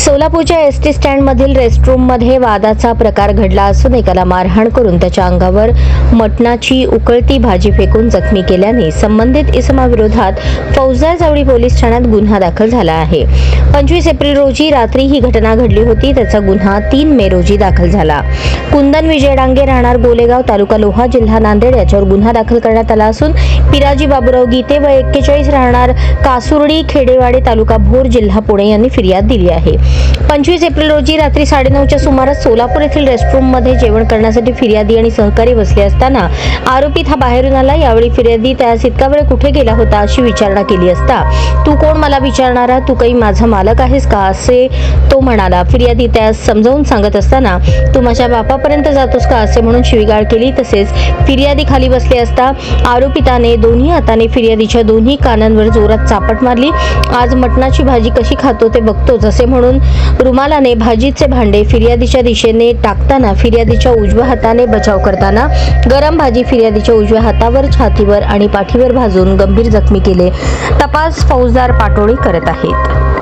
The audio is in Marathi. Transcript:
सोलापूरच्या एस टी स्टँडमधील रेस्टरूममध्ये वादाचा प्रकार घडला असून एकाला मारहाण करून त्याच्या अंगावर मटणाची उकळती भाजी फेकून जखमी केल्याने संबंधित इसमाविरोधात फौजदार जावळी पोलीस ठाण्यात गुन्हा दाखल झाला आहे. पंचवीस एप्रिल रोजी रात्री ही घटना घडली होती. त्याचा गुन्हा तीन मे रोजी दाखल झाला. कुंदन विजय डांगे राहणार गोलेगाव तालुका लोहा जिल्हा नांदेड. याच्यावर गुन्हा दाखल करण्यात आला असून पिराजी बाबुराव गीते व एक्केचाळीस राहणार कासुर्डी खेडेवाडे तालुका भोर जिल्हा पुणे यांनी फिर्याद दिली आहे. पंचवीस एप्रिल रोजी रात्री साडेनऊच्या सुमारास सोलापूर येथील रेस्टरूममध्ये जेवण करण्यासाठी फिर्यादी आणि सहकारी बसले असताना आरोपीत हा बाहेरून आला. यावेळी फिर्यादी त्यास इतका वेळ कुठे गेला होता अशी विचारणा केली असता तू कोण? मला विचारणारा. तू काही माझा मालक आहेस का असे तो म्हणाला. फिर्यादी त्यास समजावून सांगत असताना तू माझ्या बापापर्यंत जातोस का असे म्हणून शिवीगाळ केली तसेच फिर्यादी खाली बसले असता आरोपिताने दोन्ही हाताने फिर्यादीच्या दोन्ही कानांवर जोरात चापट मारली. आज मटणाची भाजी कशी खातो ते बघतोच असे म्हणून रुमालाने भाजीचे भांडे फिर्यादीच्या दिशेने टाकताना फिर्यादीच्या उजव्या हाताने बचाव करताना गरम भाजी फिर्यादीच्या उजव्या हातावर छातीवर आणि पाठीवर भाजून गंभीर जखमी केले. तपास फौजदार पाटोळी करत आहेत.